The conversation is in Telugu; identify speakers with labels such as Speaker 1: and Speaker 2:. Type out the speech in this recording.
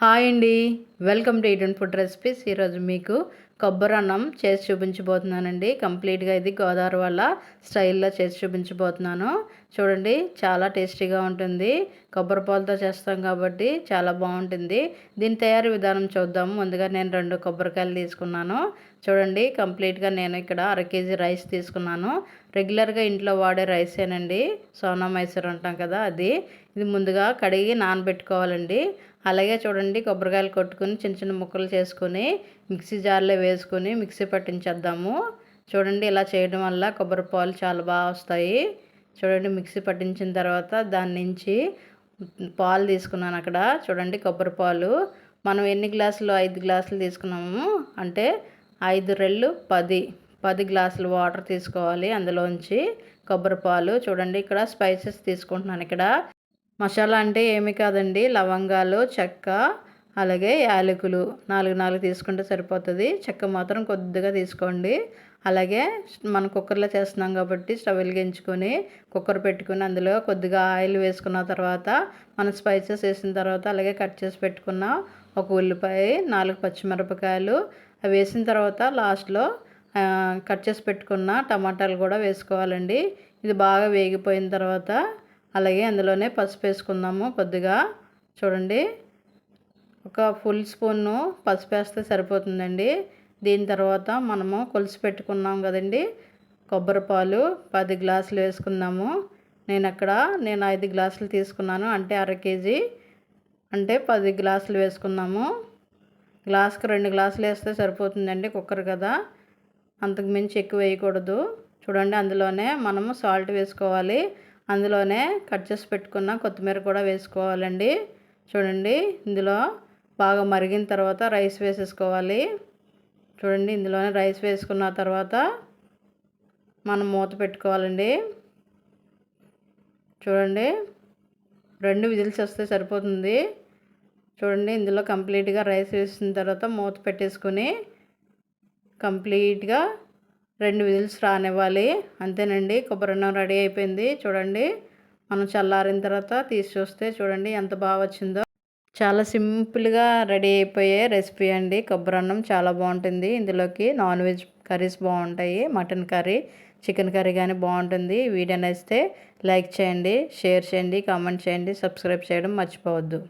Speaker 1: హాయ్ అండి. Welcome to Eden food recipes. ఈరోజు మీకు కొబ్బరి అన్నం చేసి చూపించబోతున్నానండి. కంప్లీట్గా ఇది గోదావరి వల్ల స్టైల్లో చేసి చూపించబోతున్నాను. చూడండి చాలా టేస్టీగా ఉంటుంది. కొబ్బరి పాలతో చేస్తాం కాబట్టి చాలా బాగుంటుంది. దీని తయారీ విధానం చూద్దాము ముందుగా నేను రెండు కొబ్బరికాయలు తీసుకున్నాను. చూడండి కంప్లీట్గా నేను ఇక్కడ అర కేజీ రైస్ తీసుకున్నాను. రెగ్యులర్గా ఇంట్లో వాడే రైసేనండి. సోనా మైసూర్ అంటాం కదా అది. ఇది ముందుగా కడిగి నానబెట్టుకోవాలండి. అలాగే చూడండి కొబ్బరికాయలు కొట్టుకుని చిన్న చిన్న ముక్కలు చేసుకొని మిక్సీ జార్లో వేసుకొని మిక్సీ పట్టించేద్దాము. చూడండి ఇలా చేయడం వల్ల కొబ్బరి పాలు చాలా బాగా వస్తాయి. చూడండి మిక్సీ పట్టించిన తర్వాత దాని నుంచి పాలు తీసుకున్నాను అక్కడ. చూడండి కొబ్బరి పాలు. మనం ఎన్ని గ్లాసులు? ఐదు గ్లాసులు తీసుకున్నాము. అంటే ఐదు రెళ్ళు పది. పది గ్లాసులు వాటర్ తీసుకోవాలి అందులోంచి కొబ్బరి పాలు. చూడండి ఇక్కడ స్పైసెస్ తీసుకుంటున్నాను ఇక్కడ. మసాలా అంటే ఏమి కాదండి? లవంగాలు చెక్క అలాగే యాలకులు. నాలుగు నాలుగు తీసుకుంటే సరిపోతుంది. చెక్క మాత్రం కొద్దిగా తీసుకోండి. అలాగే మనం కుక్కర్లో చేస్తున్నాం కాబట్టి స్టవ్ వెలిగించుకొని కుక్కర్ పెట్టుకుని అందులో కొద్దిగా ఆయిల్ వేసుకున్న తర్వాత మనం స్పైసెస్ వేసిన తర్వాత అలాగే కట్ చేసి పెట్టుకున్న ఒక ఉల్లిపాయ నాలుగు పచ్చిమిరపకాయలు అవి వేసిన తర్వాత లాస్ట్లో కట్ చేసి పెట్టుకున్న టమాటాలు కూడా వేసుకోవాలండి. ఇది బాగా వేగిపోయిన తర్వాత అలాగే అందులోనే పసుపు వేసుకుందాము కొద్దిగా. చూడండి. ఒక ఫుల్ స్పూన్ను పసుపు వేస్తే సరిపోతుందండి. దీని తర్వాత మనము కొలిసి పెట్టుకున్నాం కదండి. కొబ్బరి పాలు పది గ్లాసులు వేసుకుందాము. నేను అక్కడ నేను ఐదు గ్లాసులు తీసుకున్నాను అంటే అర కేజీ. అంటే పది గ్లాసులు వేసుకున్నాము గ్లాస్కి రెండు గ్లాసులు వేస్తే సరిపోతుందండి కుక్కర్ కదా. అంతకు మించి ఎక్కువ వేయకూడదు. చూడండి అందులోనే మనము సాల్ట్ వేసుకోవాలి. అందులోనే కట్ చేసి పెట్టుకున్న కొత్తిమీర కూడా వేసుకోవాలండి. చూడండి ఇందులో బాగా మరిగిన తర్వాత రైస్ వేసేసుకోవాలి. చూడండి ఇందులోనే రైస్ వేసుకున్న తర్వాత మనం మూత పెట్టుకోవాలండి. చూడండి రెండు విజిల్స్ వస్తే సరిపోతుంది. చూడండి ఇందులో కంప్లీట్గా రైస్ వేసిన తర్వాత మూత పెట్టేసుకుని కంప్లీట్గా రెండు విజిల్స్ రానివ్వాలి. అంతేనండి. కొబ్బరి అన్నం రెడీ అయిపోయింది. చూడండి. మనం చల్లారిన తర్వాత తీసి చూస్తే చూడండి ఎంత బాగా వచ్చిందో. చాలా సింపుల్గా రెడీ అయిపోయే రెసిపీ అండి. కొబ్బరి అన్నం చాలా బాగుంటుంది. ఇందులోకి నాన్ వెజ్ కర్రీస్ బాగుంటాయి. మటన్ కర్రీ చికెన్ కర్రీ కానీ బాగుంటుంది. వీడియో నచ్చితే లైక్ చేయండి షేర్ చేయండి కామెంట్ చేయండి సబ్స్క్రైబ్ చేయడం మర్చిపోవద్దు.